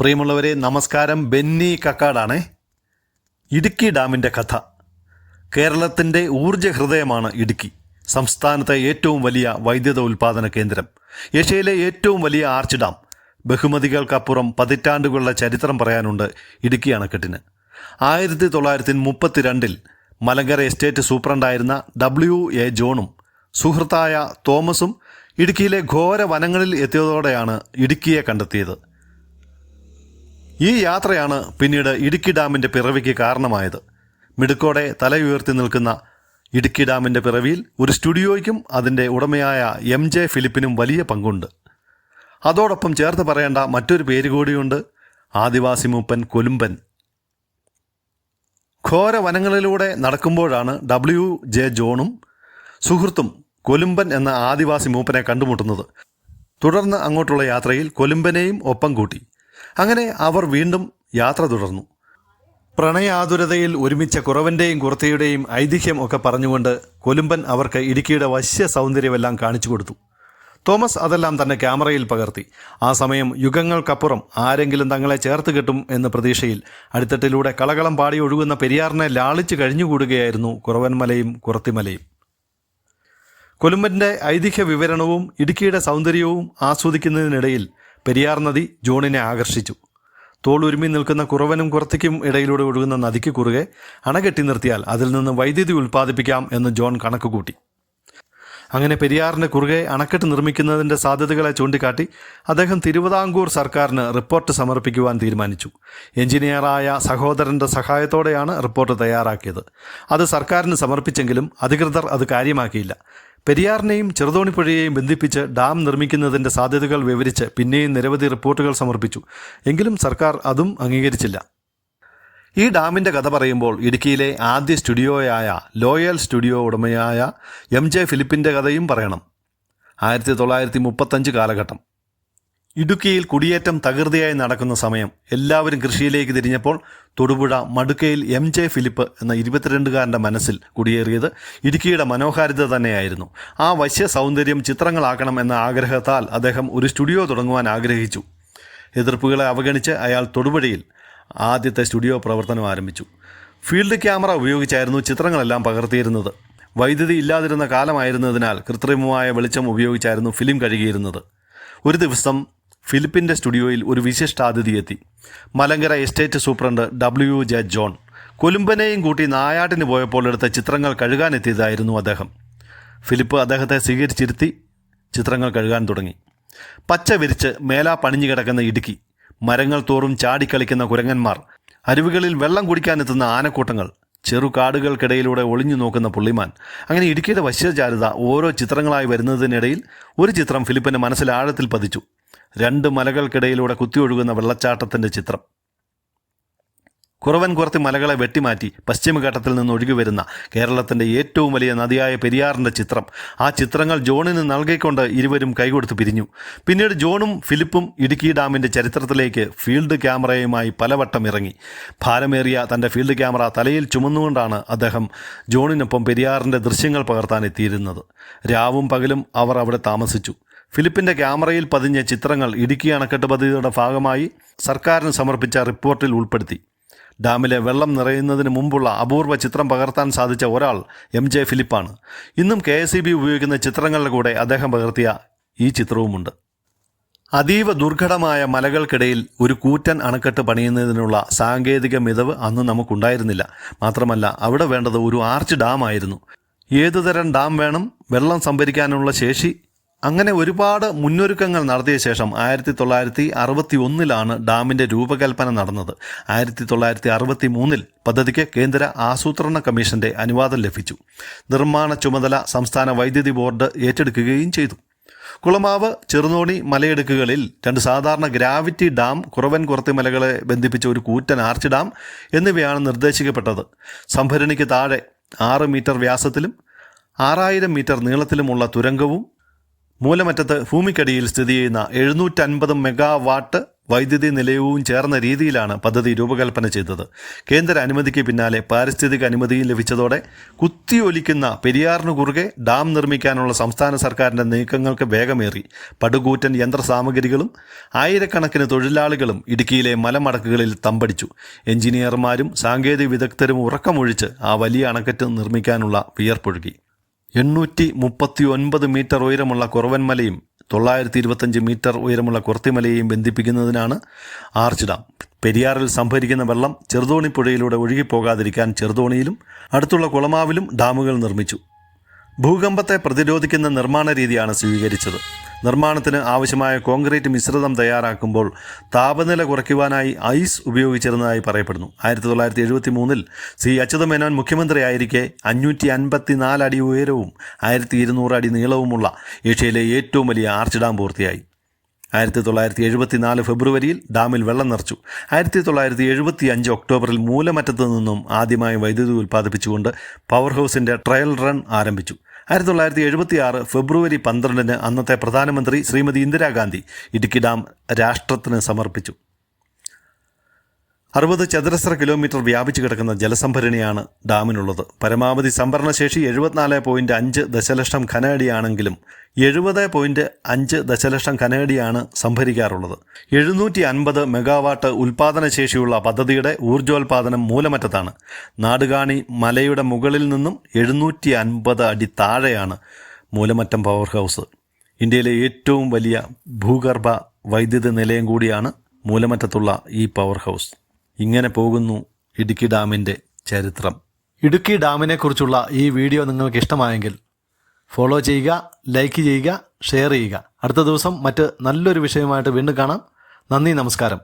പ്രിയമുള്ളവരെ നമസ്കാരം. ബെന്നി കക്കാടാണ്. ഇടുക്കി ഡാമിന്റെ കഥ. കേരളത്തിന്റെ ഊർജ ഹൃദയമാണ് ഇടുക്കി സംസ്ഥാനത്തെ ഏറ്റവും വലിയ വൈദ്യുത ഉൽപാദന കേന്ദ്രം. ഏഷ്യയിലെ ഏറ്റവും വലിയ ആർച്ച് ഡാം. ബഹുമതികൾക്കപ്പുറം പതിറ്റാണ്ടുകളുടെ ചരിത്രം പറയാനുണ്ട് ഇടുക്കി അണക്കെട്ടിന്. ആയിരത്തി തൊള്ളായിരത്തി മുപ്പത്തിരണ്ടിൽ മലങ്കര എസ്റ്റേറ്റ് സൂപ്രണ്ടായിരുന്ന ഡബ്ല്യു എ ജോണും സുഹൃത്തായ തോമസും ഇടുക്കിയിലെ ഘോര വനങ്ങളിൽ എത്തിയതോടെയാണ് ഇടുക്കിയെ കണ്ടെത്തിയത്. ഈ യാത്രയാണ് പിന്നീട് ഇടുക്കി ഡാമിന്റെ പിറവിക്ക് കാരണമായത്. മിടുക്കോടെ തലയുയർത്തി നിൽക്കുന്ന ഇടുക്കി ഡാമിന്റെ പിറവിയിൽ ഒരു സ്റ്റുഡിയോയ്ക്കും അതിന്റെ ഉടമയായ എം ജെ ഫിലിപ്പിനും വലിയ പങ്കുണ്ട്. അതോടൊപ്പം ചേർത്ത് പറയേണ്ട മറ്റൊരു പേര് കൂടിയുണ്ട് ആദിവാസി മൂപ്പൻ കൊലുമ്പൻ. ഘോര വനങ്ങളിലൂടെ നടക്കുമ്പോഴാണ് ഡബ്ല്യു ജെ ജോണും സുഹൃത്തും കൊലുമ്പൻ എന്ന ആദിവാസി മൂപ്പനെ കണ്ടുമുട്ടുന്നത്. തുടർന്ന് അങ്ങോട്ടുള്ള യാത്രയിൽ കൊലുമ്പനെയും ഒപ്പം കൂട്ടി. അങ്ങനെ അവർ വീണ്ടും യാത്ര തുടർന്നു. പ്രണയാതുരതയിൽ ഒരുമിച്ച കുറവന്റെയും കുറത്തിയുടെയും ഐതിഹ്യം ഒക്കെ പറഞ്ഞുകൊണ്ട് കൊലുമ്പൻ അവർക്ക് ഇടുക്കിയുടെ വശ്യ സൗന്ദര്യമെല്ലാം കാണിച്ചു കൊടുത്തു. തോമസ് അതെല്ലാം തന്നെ ക്യാമറയിൽ പകർത്തി. ആ സമയം യുഗങ്ങൾക്കപ്പുറം ആരെങ്കിലും തങ്ങളെ ചേർത്ത് കിട്ടും എന്ന പ്രതീക്ഷയിൽ അടിത്തട്ടിലൂടെ കളകളം പാടി ഒഴുകുന്ന പെരിയാറിനെ ലാളിച്ചു കഴിഞ്ഞുകൂടുകയായിരുന്നു കുറവൻമലയും കുറത്തിമലയും കൊലുമ്പന്റെ ഐതിഹ്യ വിവരണവും ഇടുക്കിയുടെ സൗന്ദര്യവും ആസ്വദിക്കുന്നതിനിടയിൽ പെരിയാർ നദി ജോണിനെ ആകർഷിച്ചു. തോളുരുമി നിൽക്കുന്ന കുറവനും കുറത്തിക്കും ഇടയിലൂടെ ഒഴുകുന്ന നദിക്ക് കുറുകെ അണകെട്ടി നിർത്തിയാൽ അതിൽ നിന്ന് വൈദ്യുതി ഉൽപ്പാദിപ്പിക്കാം എന്ന് ജോൺ കണക്ക് കൂട്ടി അങ്ങനെ പെരിയാറിന് കുറുകെ അണക്കെട്ട് നിർമ്മിക്കുന്നതിന്റെ സാധ്യതകളെ ചൂണ്ടിക്കാട്ടി അദ്ദേഹം തിരുവിതാംകൂർ സർക്കാരിന് റിപ്പോർട്ട് സമർപ്പിക്കുവാൻ തീരുമാനിച്ചു. എഞ്ചിനീയറായ സഹോദരന്റെ സഹായത്തോടെയാണ് റിപ്പോർട്ട് തയ്യാറാക്കിയത്. അത് സർക്കാരിന് സമർപ്പിച്ചെങ്കിലും അധികൃതർ അത് കാര്യമാക്കിയില്ല. പെരിയാറിനെയും ചെറുതോണിപ്പുഴയെയും ബന്ധിപ്പിച്ച് ഡാം നിർമ്മിക്കുന്നതിന്റെ സാധ്യതകൾ വിവരിച്ച് പിന്നെയും നിരവധി റിപ്പോർട്ടുകൾ സമർപ്പിച്ചു. എങ്കിലും സർക്കാർ അതും അംഗീകരിച്ചില്ല. ഈ ഡാമിന്റെ കഥ പറയുമ്പോൾ ഇടുക്കിയിലെ ആദ്യ സ്റ്റുഡിയോയായ ലോയൽ സ്റ്റുഡിയോ ഉടമയായ എം ജെ ഫിലിപ്പിന്റെ കഥയും പറയണം. ആയിരത്തി തൊള്ളായിരത്തി മുപ്പത്തഞ്ച് കാലഘട്ടം. ഇടുക്കിയിൽ കുടിയേറ്റം തകൃതിയായി നടക്കുന്ന സമയം എല്ലാവരും കൃഷിയിലേക്ക് തിരിഞ്ഞപ്പോൾ തൊടുപുഴ മടുക്കയിൽ എം ജെ ഫിലിപ്പ് എന്ന ഇരുപത്തിരണ്ടുകാരന്റെ മനസ്സിൽ കുടിയേറിയത് ഇടുക്കിയുടെ മനോഹാരിത തന്നെയായിരുന്നു. ആ വശ്യ സൗന്ദര്യം ചിത്രങ്ങളാക്കണം എന്ന ആഗ്രഹത്താൽ അദ്ദേഹം ഒരു സ്റ്റുഡിയോ തുടങ്ങുവാൻ ആഗ്രഹിച്ചു. എതിർപ്പുകളെ അവഗണിച്ച് അയാൾ തൊടുപുഴയിൽ ആദ്യത്തെ സ്റ്റുഡിയോ പ്രവർത്തനം ആരംഭിച്ചു. ഫീൽഡ് ക്യാമറ ഉപയോഗിച്ചായിരുന്നു ചിത്രങ്ങളെല്ലാം പകർത്തിയിരുന്നത്. വൈദ്യുതി ഇല്ലാതിരുന്ന കാലമായിരുന്നതിനാൽ കൃത്രിമമായ വെളിച്ചം ഉപയോഗിച്ചായിരുന്നു ഫിലിം കഴുകിയിരുന്നത്. ഒരു ദിവസം ഫിലിപ്പിന്റെ സ്റ്റുഡിയോയിൽ ഒരു വിശിഷ്ടാതിഥി എത്തി Malankara estate superintendent W J John. കൊലുമ്പനെയും കൂട്ടി നായാട്ടിന് പോയപ്പോൾ എടുത്ത ചിത്രങ്ങൾ കഴുകാനെത്തിയതായിരുന്നു അദ്ദേഹം. ഫിലിപ്പ് അദ്ദേഹത്തെ സ്വീകരിച്ചിരുത്തി ചിത്രങ്ങൾ കഴുകാൻ തുടങ്ങി. പച്ച വിരിച്ച് മേലാ പണിഞ്ഞു കിടക്കുന്ന ഇടുക്കി മരങ്ങൾ തോറും ചാടിക്കളിക്കുന്ന കുരങ്ങന്മാർ അരുവികളിൽ വെള്ളം കുടിക്കാനെത്തുന്ന ആനക്കൂട്ടങ്ങൾ ചെറു കാടുകൾക്കിടയിലൂടെ ഒളിഞ്ഞു നോക്കുന്ന പുള്ളിമാൻ അങ്ങനെ ഇടുക്കിയുടെ വശ്യചാരുത ഓരോ ചിത്രങ്ങളായി വരുന്നതിനിടയിൽ ഒരു ചിത്രം ഫിലിപ്പിന്റെ മനസ്സിൽ ആഴത്തിൽ പതിച്ചു. രണ്ട് മലകൾക്കിടയിലൂടെ കുത്തിയൊഴുകുന്ന വെള്ളച്ചാട്ടത്തിന്റെ ചിത്രം. കുറവൻ കുറത്തി മലകളെ വെട്ടിമാറ്റി പശ്ചിമഘട്ടത്തിൽ നിന്ന് ഒഴുകി വരുന്ന കേരളത്തിന്റെ ഏറ്റവും വലിയ നദിയായ പെരിയാറിന്റെ ചിത്രം. ആ ചിത്രങ്ങൾ ജോണിന് നൽകിക്കൊണ്ട് ഇരുവരും കൈകൊടുത്ത് പിരിഞ്ഞു. പിന്നീട് ജോണും ഫിലിപ്പും ഇടുക്കി ഡാമിന്റെ ചരിത്രത്തിലേക്ക് ഫീൽഡ് ക്യാമറയുമായി പലവട്ടം ഇറങ്ങി. ഭാരമേറിയ തന്റെ ഫീൽഡ് ക്യാമറ തലയിൽ ചുമന്നുകൊണ്ടാണ് അദ്ദേഹം ജോണിനൊപ്പം പെരിയാറിന്റെ ദൃശ്യങ്ങൾ പകർത്താൻ എത്തിയിരുന്നത്. രാവും പകലും അവർ അവിടെ താമസിച്ചു. ഫിലിപ്പിന്റെ ക്യാമറയിൽ പതിഞ്ഞ ചിത്രങ്ങൾ ഇടുക്കി അണക്കെട്ട് പദ്ധതിയുടെ ഭാഗമായി സർക്കാരിന് സമർപ്പിച്ച റിപ്പോർട്ടിൽ ഉൾപ്പെടുത്തി. ഡാമിലെ വെള്ളം നിറയുന്നതിന് മുമ്പുള്ള അപൂർവ ചിത്രം പകർത്താൻ സാധിച്ച ഒരാൾ എം ജെ ഫിലിപ്പാണ്. ഇന്നും കെ എസ് ഉപയോഗിക്കുന്ന ചിത്രങ്ങളുടെ കൂടെ അദ്ദേഹം പകർത്തിയ ഈ ചിത്രവുമുണ്ട്. അതീവ ദുർഘടമായ മലകൾക്കിടയിൽ ഒരു കൂറ്റൻ അണക്കെട്ട് പണിയുന്നതിനുള്ള സാങ്കേതിക മിതവ് അന്ന് നമുക്കുണ്ടായിരുന്നില്ല. മാത്രമല്ല അവിടെ വേണ്ടത് ഒരു ആർച്ച് ഡാം ആയിരുന്നു ഏതുതരം ഡാം വേണം വെള്ളം സംഭരിക്കാനുള്ള ശേഷി അങ്ങനെ ഒരുപാട് മുന്നൊരുക്കങ്ങൾ നടത്തിയ ശേഷം ആയിരത്തി തൊള്ളായിരത്തി അറുപത്തി ഒന്നിലാണ് ഡാമിന്റെ രൂപകൽപ്പന നടന്നത്. ആയിരത്തി തൊള്ളായിരത്തി അറുപത്തി മൂന്നിൽ പദ്ധതിക്ക് കേന്ദ്ര ആസൂത്രണ കമ്മീഷന്റെ അനുവാദം ലഭിച്ചു. നിർമ്മാണ ചുമതല സംസ്ഥാന വൈദ്യുതി ബോർഡ് ഏറ്റെടുക്കുകയും ചെയ്തു. കുളമാവ് ചെറുതോണി മലയിടുക്കുകളിൽ രണ്ട് സാധാരണ ഗ്രാവിറ്റി ഡാം കുറവൻ കുറത്തി മലകളെ ബന്ധിപ്പിച്ച ഒരു കൂറ്റൻ ആർച്ച് ഡാം എന്നിവയാണ് നിർദ്ദേശിക്കപ്പെട്ടത്. സംഭരണിക്ക് താഴെ ആറ് മീറ്റർ വ്യാസത്തിലും ആറായിരം മീറ്റർ നീളത്തിലുമുള്ള തുരങ്കവും മൂലമറ്റത്ത് ഭൂമിക്കടിയിൽ സ്ഥിതി ചെയ്യുന്ന എഴുന്നൂറ്റൻപത് മെഗാവാട്ട് വൈദ്യുതി നിലയവും ചേർന്ന രീതിയിലാണ് പദ്ധതി രൂപകൽപ്പന ചെയ്തത്. കേന്ദ്ര അനുമതിക്ക് പിന്നാലെ പാരിസ്ഥിതിക അനുമതിയും ലഭിച്ചതോടെ കുത്തിയൊലിക്കുന്ന പെരിയാറിന് കുറുകെ ഡാം നിർമ്മിക്കാനുള്ള സംസ്ഥാന സർക്കാരിന്റെ നീക്കങ്ങൾക്ക് വേഗമേറി. പടുകൂറ്റൻ യന്ത്രസാമഗ്രികളും ആയിരക്കണക്കിന് തൊഴിലാളികളും ഇടുക്കിയിലെ മലമടക്കുകളിൽ തമ്പടിച്ചു. എഞ്ചിനീയർമാരും സാങ്കേതിക വിദഗ്ധരും ഉറക്കമൊഴിച്ച് ആ വലിയ അണക്കെട്ട് നിർമ്മിക്കാനുള്ള വിയർപ്പൊഴുകി. എണ്ണൂറ്റി മുപ്പത്തി ഒൻപത് മീറ്റർ ഉയരമുള്ള കുറവൻമലയും തൊള്ളായിരത്തി ഇരുപത്തഞ്ച് മീറ്റർ ഉയരമുള്ള കുർത്തിമലയെയും ബന്ധിപ്പിക്കുന്നതിനാണ് ആർച്ച് ഡാം പെരിയാറിൽ സംഭരിക്കുന്ന വെള്ളം ചെറുതോണി പുഴയിലൂടെ ഒഴുകിപ്പോകാതിരിക്കാൻ ചെറുതോണിയിലും അടുത്തുള്ള കുളമാവിലും ഡാമുകൾ നിർമ്മിച്ചു. ഭൂകമ്പത്തെ പ്രതിരോധിക്കുന്ന നിർമ്മാണ രീതിയാണ് സ്വീകരിച്ചത്. നിർമ്മാണത്തിന് ആവശ്യമായ കോൺക്രീറ്റ് മിശ്രിതം തയ്യാറാക്കുമ്പോൾ താപനില കുറയ്ക്കുവാനായി ഐസ് ഉപയോഗിച്ചിരുന്നതായി പറയപ്പെടുന്നു. ആയിരത്തി തൊള്ളായിരത്തി എഴുപത്തി മൂന്നിൽ സി. അച്യുതമേനോൻ മുഖ്യമന്ത്രിയായിരിക്കെ അഞ്ഞൂറ്റി അൻപത്തി നാല് അടി ഉയരവും ആയിരത്തി ഇരുന്നൂറ് അടി നീളവുമുള്ള ഏഷ്യയിലെ ഏറ്റവും വലിയ ആർച്ച് ഡാം പൂർത്തിയായി. ആയിരത്തി തൊള്ളായിരത്തി എഴുപത്തി നാല് ഫെബ്രുവരിയിൽ ഡാമിൽ വെള്ളം നിറച്ചു. ആയിരത്തി തൊള്ളായിരത്തി എഴുപത്തി അഞ്ച് ഒക്ടോബറിൽ മൂലമറ്റത്തു നിന്നും ആദ്യമായി വൈദ്യുതി ഉൽപ്പാദിപ്പിച്ചുകൊണ്ട് പവർ ഹൗസിന്റെ ട്രയൽ റൺ ആരംഭിച്ചു. ആയിരത്തി തൊള്ളായിരത്തി എഴുപത്തി ആറ് ഫെബ്രുവരി പന്ത്രണ്ടിന് അന്നത്തെ പ്രധാനമന്ത്രി ശ്രീമതി ഇന്ദിരാഗാന്ധി ഇടുക്കി ഡാം രാഷ്ട്രത്തിന് സമർപ്പിച്ചു. അറുപത് ചതുരശ്ര കിലോമീറ്റർ വ്യാപിച്ചു കിടക്കുന്ന ജലസംഭരണിയാണ് ഡാമിനുള്ളത്. പരമാവധി സംഭരണശേഷി എഴുപത്തിനാല് പോയിന്റ് അഞ്ച് ദശലക്ഷം ഖനഅടിയാണെങ്കിലും എഴുപത് പോയിന്റ് അഞ്ച് ദശലക്ഷം ഖനഅടിയാണ് സംഭരിക്കാറുള്ളത്. എഴുന്നൂറ്റി അൻപത് മെഗാവാട്ട് ഉൽപാദനശേഷിയുള്ള പദ്ധതിയുടെ ഊർജോൽപാദനം മൂലമറ്റത്താണ്. നാടുകാണി മലയുടെ മുകളിൽ നിന്നും എഴുന്നൂറ്റി അൻപത് അടി താഴെയാണ് മൂലമറ്റം പവർ ഹൗസ്. ഇന്ത്യയിലെ ഏറ്റവും വലിയ ഭൂഗർഭ വൈദ്യുതി നിലയം കൂടിയാണ് മൂലമറ്റത്തുള്ള ഈ പവർ ഹൗസ്. ഇങ്ങനെ പോകുന്നു ഇടുക്കി ഡാമിന്റെ ചരിത്രം. ഇടുക്കി ഡാമിനെക്കുറിച്ചുള്ള ഈ വീഡിയോ നിങ്ങൾക്ക് ഇഷ്ടമായെങ്കിൽ ഫോളോ ചെയ്യുക ലൈക്ക് ചെയ്യുക ഷെയർ ചെയ്യുക. അടുത്ത ദിവസം മറ്റ് നല്ലൊരു വിഷയമായിട്ട് വീണ്ടും കാണാം. നന്ദി നമസ്കാരം.